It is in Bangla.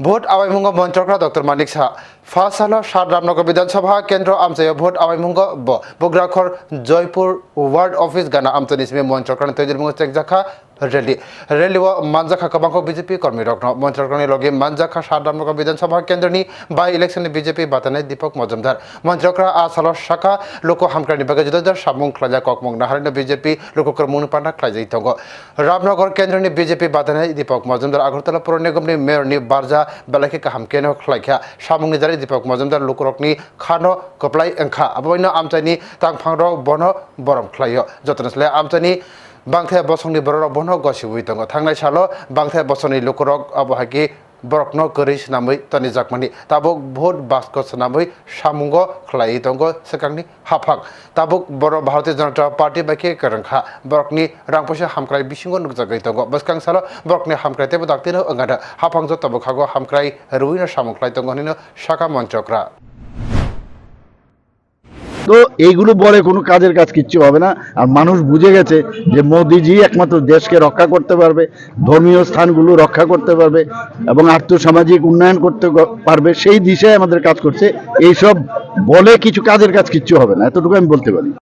ভোট আওয়াইমুঙ্গ মন্ত্রকরা ডক্টর মানিক সাহা ফার্স্ট সাল সাত রামনগর বিধানসভা কেন্দ্র আমচায় ভোট আওয়াইমুঙ্গ বগ্রাখর জয়পুর ওয়ার্ড অফিস গানা আমতনি সিমে মন্ত্রকরা তৈজিলমুঙ্গ চেকজাখা রেলী রেলী ও মানজাখা কবাঙ্ক বিজেপি কর্মী রগ্ন মন্ত্রকরণী লগে মানজাখা সারদামক বিধানসভা কেন্দ্রনি বাই ইলেকশনে বিজেপি বাতানে দীপক মজুমদার মন্ত্রকরা আ সালর শাখা লোক হামকার নিবাগে যুদ্ধ সামুং খ্লাজা ককমং নাহারেন বিজেপি লোককর মুন পান্ডা খ্লাজাই তঙ্গ রামনগর কেন্দ্রনি বিজেপি বাতানে দীপক মজুমদার আগরতলা পৌর নিগমনি মেয়রনি বারজা বেলাকে কাহাম কেন খ্লাইখা সামুংনি জারি দীপক মজুমদার লোকরকনি খানো কপলাই এংখা আবৈন আমচাইনি তাংফাং বন বরম খ্লাইয় যতনসলে আমচাইনি bangthai bosong ni borok bono gosibui tongo thangnai salo bangthai bosong ni lokorok abo haki borok no kori sinamui tani jakmani tabuk bhut basko sinamui samungo khlai tongo sekangni haphak tabuk boro bharatiya janata party baki karangkha borok ni rangposa hamkrai bisingo nukjagai tongo boskang salo borok ni hamkrai tebo daktin ongada haphang jo tabuk hago hamkrai ruina samukhlai tongo hino shaka manchokra তো এইগুলো বলে কোনো কাজের কাজ কিচ্ছু হবে না। আর মানুষ বুঝে গেছে যে মোদিজি একমাত্র দেশকে রক্ষা করতে পারবে, ধর্মীয় স্থানগুলো রক্ষা করতে পারবে এবং আর্থসামাজিক উন্নয়ন করতে পারবে। সেই দিশায় আমাদের কাজ করছে। এইসব বলে কিছু কাজের কাজ কিচ্ছু হবে না। এতটুকু আমি বলতে পারি।